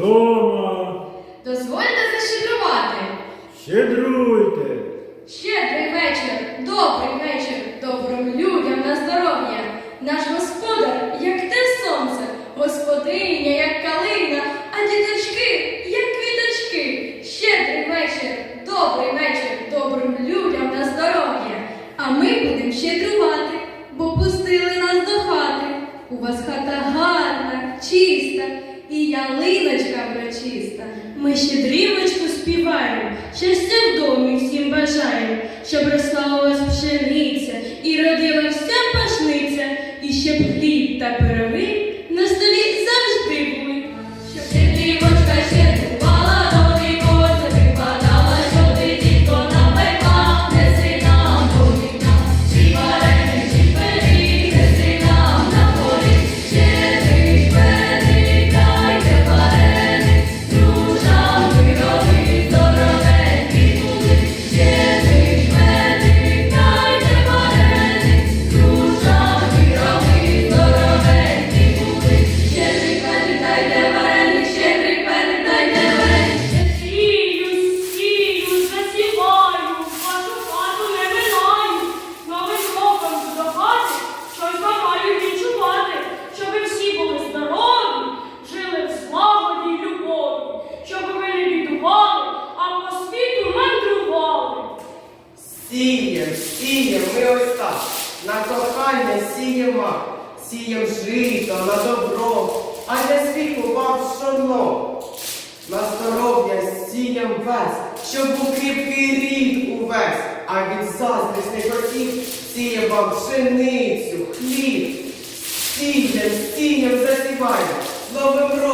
Дома. Дозвольте защедрувати. Щедруйте. Щедрий вечір, добрий вечір, добрим людям на здоров'я. Наш господар, як те сонце, господиня, як калина, а діточки, як квіточки. Щедрий вечір, добрий вечір, добрим людям на здоров'я. А ми будемо щедрувати, бо пустили нас до хати. У вас хата гарна, чиста, і ялиночка врочиста. Ми щедрівочку співаємо, щастя в домі всім бажаємо, щоб росла у вас пшениця і родила вся пашниця, і щоб хліб та пироги Сієм, сієм, ми ось так, на кохання сієма, сієм жито, на добро, а для світу вам пшоно. На здоров'я сієм весь, щоб був кріпкий рід увесь, а від заздрісних років сієм вам пшеницю, хліб. Сієм, сієм засіваємо, з Новим роком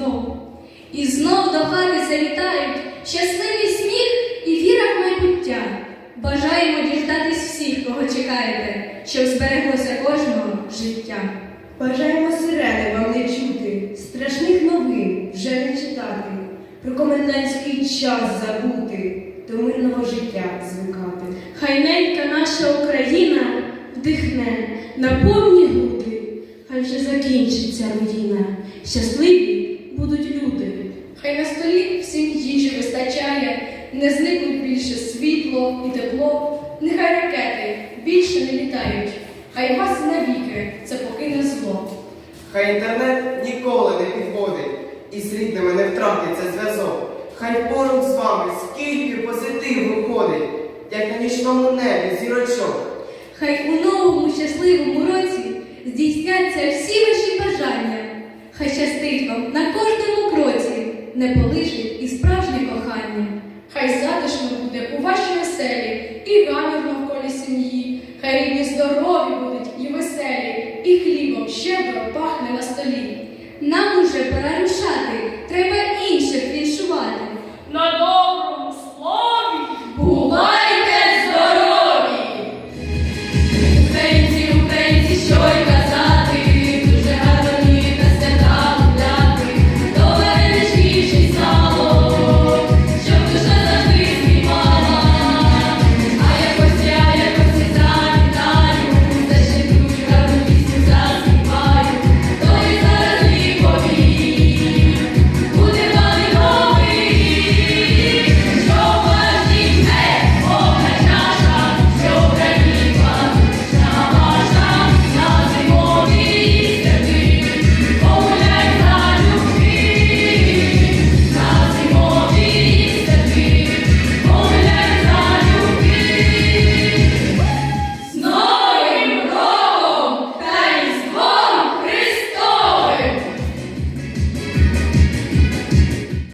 Україну знов. І знов до хати завітають щасливий сміх і віра в майбуття. Бажаємо діждатись всіх, кого чекаєте, щоб збереглося кожного життя. Бажаємо сирени вам не чути, страшних новин вже не читати, про комендантський час забути, до мирного життя звикати. Хай ненька наша Україна вдихне на повні груди, хай вже закінчиться війна, щасливі. Хай на столі всім їжі вистачає, не зникнуть більше світло і тепло, нехай ракети більше не літають, хай вас навіки це покине зло. Хай інтернет ніколи не підводить і з рідними не втратиться зв'язок. Хай поруч з вами скільки позитиву ходить, як на нічному небі зірочок. Хай у новому щасливому році здійсняться всі ваші бажання. Хай щастить вам на кожному кроці, не полишить і справжнє кохання. Хай затишно буде у вашій оселі і гамір навколі сім'ї. Хай рідні здорові будуть і веселі, і хлібом щедро пахне на столі. Нам уже пора рушати, треба інших віншувати.